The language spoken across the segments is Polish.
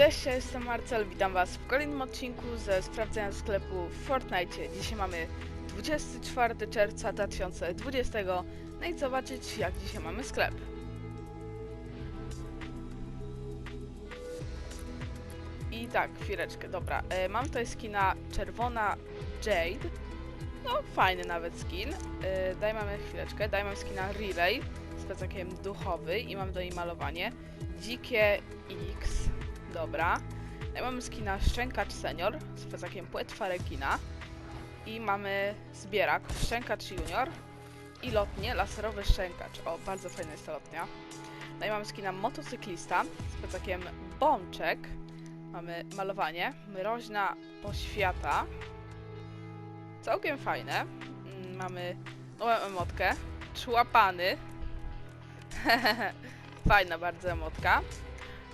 Cześć, ja jestem Marcel, witam was w kolejnym odcinku ze sprawdzenia sklepu w Fortnite. Dzisiaj mamy 24 czerwca 2020, no i zobaczyć jak dzisiaj mamy sklep. I tak, chwileczkę, dobra, e, mam tutaj skina czerwona Jade, no fajny nawet skin. E, daj mamy chwileczkę, daj mam skina Relay z plecakiem duchowy i mam do niej malowanie. Dzikie X, dobra. Tutaj mamy skina Szczękacz Senior z plecakiem płetwa rekina. I mamy zbierak Szczękacz Junior i lotnie laserowy Szczękacz. O, bardzo fajna jest ta lotnia. Tutaj mamy skina motocyklista z plecakiem Bączek. Mamy malowanie Mroźna Poświata. Całkiem fajne. Mm, Mamy nową emotkę. Człapany. Fajna bardzo emotka.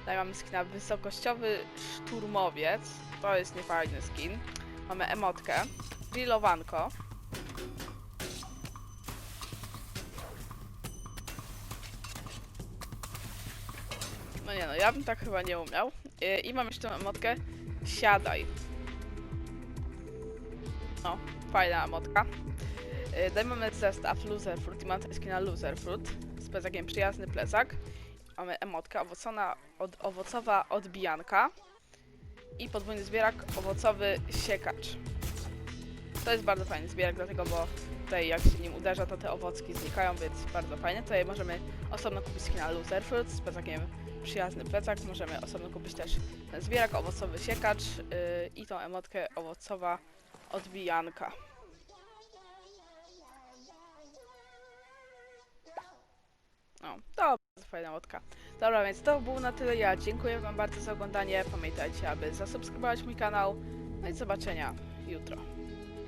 Tutaj mamy skina wysokościowy szturmowiec. To jest niefajny skin. Mamy emotkę. Grillowanko. No nie no, ja bym tak chyba nie umiał. I, i mam jeszcze emotkę. Siadaj. No, fajna emotka. Yy, Daj mamy zestaw Loser Fruit i mam skina Loser Fruit z plecakiem przyjazny plecak. Mamy emotkę owocona, od, owocowa odbijanka i podwójny zbierak owocowy siekacz. To jest bardzo fajny zbierak, dlatego bo tutaj jak się nim uderza, to te owocki znikają, więc bardzo fajne. Tutaj możemy osobno kupić skina Loser Fruit z plecakiem przyjazny plecak. Możemy osobno kupić też ten zbierak owocowy siekacz yy, i tą emotkę owocowa odbijanka. To bardzo fajna łotka. Dobra, więc to było na tyle. Ja dziękuję Wam bardzo za oglądanie. Pamiętajcie, aby zasubskrybować mój kanał. No i do zobaczenia jutro.